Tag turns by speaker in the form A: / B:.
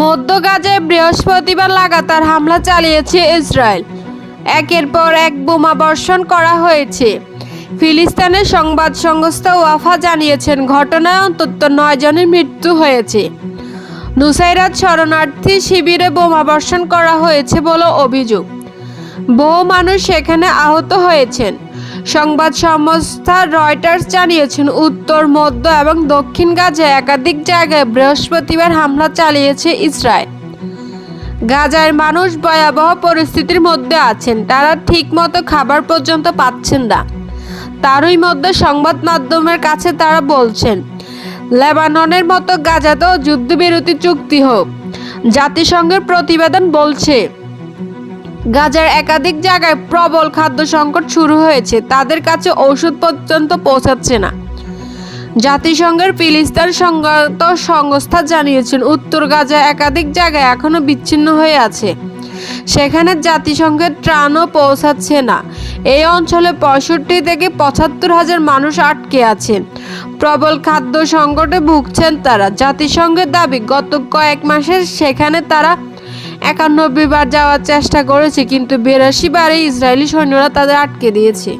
A: মধ্য গাজায় বৃহস্পতিবার লাগাতার হামলা চালিয়েছে ইসরায়েল। একের পর এক বোমা বর্ষণ করা হয়েছে। ফিলিস্তিনের সংবাদ সংস্থা ওয়াফা জানিয়েছেন, ঘটনায় অন্তত নয় জনের মৃত্যু হয়েছে। নুসাইরাত শরণার্থী শিবিরে বোমা বর্ষণ করা হয়েছে বলে অভিযোগ। বহু মানুষ সেখানে আহত হয়েছেন। সংবাদ সংস্থা রয়টার্স জানিয়েছেন, উত্তর, মধ্য এবং দক্ষিণ গাজায় একাধিক জায়গায় বৃহস্পতিবার হামলা চালিয়েছে ইসরায়েল। গাজার মানুষ ভয়াবহ পরিস্থিতির মধ্যে আছেন, তারা ঠিকমতো খাবার পর্যন্ত পাচ্ছেন না। তারই মধ্যে সংবাদ মাধ্যমের কাছে তারা বলছেন, লেবাননের মতো গাজাতেও যুদ্ধবিরতি চুক্তি হোক। জাতিসংঘের প্রতিবেদন বলছে গাজার একাধিক জায়গায় প্রবল খাদ্য সংকট শুরু হয়েছে। তাদের কাছে ওষুধ পর্যন্ত পৌঁছাচ্ছে না। জাতিসংঘের ফিলিস্তিন সংগত সংস্থা জানিয়েছেন, উত্তর গাজা একাধিক জায়গায় এখনও বিচ্ছিন্ন হয়ে আছে। সেখানে জাতিসংঘের ত্রাণও পৌঁছাচ্ছে না। এই অঞ্চলে পঁয়ষট্টি থেকে পঁচাত্তর হাজার মানুষ আটকে আছেন প্রবল খাদ্য সংকটে ভুগছেন তারা। জাতিসংঘের দাবি, গত কয়েক মাসে সেখানে তারা একানব্বই বার যাওয়ার চেষ্টা করেছে কিন্তু বেরাশি বারে ইসরায়েলি সৈন্যরা তাদের আটকে দিয়েছে।